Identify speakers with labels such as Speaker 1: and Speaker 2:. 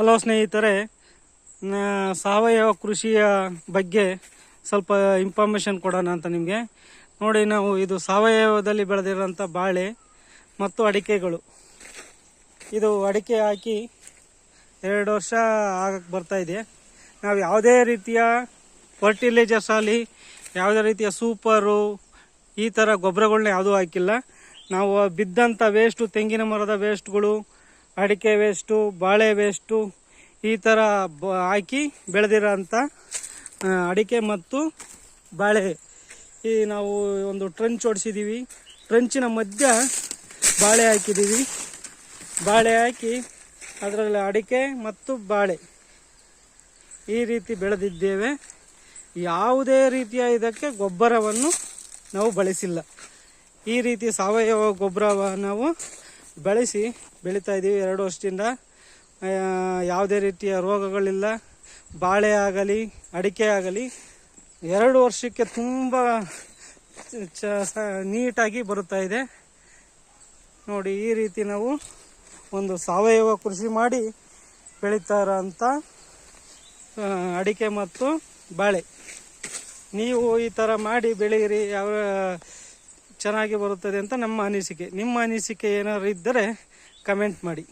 Speaker 1: Hello ಸ್ನೇಹಿತರೆ ಸಾವಯವ ಕೃಷಿಯ ಬಗ್ಗೆ ಸ್ವಲ್ಪ ಇನ್ಫಾರ್ಮೇಷನ್ ಕೊಡೋಣ ಅಂತ ನಿಮಗೆ. ನೋಡಿ ನಾವು ಇದು ಸಾವಯವದಲ್ಲಿ ಬೆಳೆದಿರೋಂಥ ಬಾಳೆ ಮತ್ತು ಅಡಿಕೆಗಳು. ಇದು ಅಡಿಕೆ ಹಾಕಿ ಎರಡು ವರ್ಷ ಆಗಕ್ಕೆ ಬರ್ತಾ ಇದೆ. ನಾವು ಯಾವುದೇ ರೀತಿಯ ಫರ್ಟಿಲೈಜರ್ಸ್ ಆಗಲಿ, ಯಾವುದೇ ರೀತಿಯ ಸೂಪರು, ಈ ಥರ ಗೊಬ್ಬರಗಳನ್ನ ಯಾವುದೂ ಹಾಕಿಲ್ಲ. ನಾವು ಬಿದ್ದಂಥ ವೇಸ್ಟು ತೆಂಗಿನ ಮರದ ವೇಸ್ಟ್ಗಳು ಅಡಿಕೆ ವೇಸ್ಟು ಬಾಳೆ ವೇಸ್ಟು ಈ ಥರ ಹಾಕಿ ಬೆಳೆದಿರೋಂಥ ಅಡಿಕೆ ಮತ್ತು ಬಾಳೆ. ಈ ನಾವು ಒಂದು ಟ್ರಂಚ್ ಹೊಡ್ಸಿದ್ದೀವಿ ಟ್ರಂಚಿನ ಮಧ್ಯ ಬಾಳೆ ಹಾಕಿದ್ದೀವಿ ಬಾಳೆ ಹಾಕಿ ಅದರಲ್ಲಿ ಅಡಿಕೆ ಮತ್ತು ಬಾಳೆ ಈ ರೀತಿ ಬೆಳೆದಿದ್ದೇವೆ. ಯಾವುದೇ ರೀತಿಯ ಇದಕ್ಕೆ ಗೊಬ್ಬರವನ್ನು ನಾವು ಬಳಸಿಲ್ಲ. ಈ ರೀತಿ ಸಾವಯವ ಗೊಬ್ಬರ ನಾವು ಬೆಳೆಸಿ ಬೆಳೀತಾ ಇದ್ದೀವಿ ಎರಡು ವರ್ಷದಿಂದ. ಯಾವುದೇ ರೀತಿಯ ರೋಗಗಳಿಲ್ಲ. ಬಾಳೆ ಆಗಲಿ, ಅಡಿಕೆ ಆಗಲಿ, ಎರಡು ವರ್ಷಕ್ಕೆ ತುಂಬ ಚ ನೀಟಾಗಿ ಬರುತ್ತಾ ಇದೆ. ನೋಡಿ, ಈ ರೀತಿ ನಾವು ಒಂದು ಸಾವಯವ ಕೃಷಿ ಮಾಡಿ ಬೆಳೀತಾ ಅಂತ ಅಡಿಕೆ ಮತ್ತು ಬಾಳೆ. ನೀವು ಈ ಥರ ಮಾಡಿ ಬೆಳೀರಿ ಯಾವ ಚೆನ್ನಾಗಿ ಬರುತ್ತದೆ ಅಂತ ನಮ್ಮ ಅನಿಸಿಕೆ. ನಿಮ್ಮ ಅನಿಸಿಕೆ ಏನಾದ್ರು ಇದ್ದರೆ ಕಮೆಂಟ್ ಮಾಡಿ.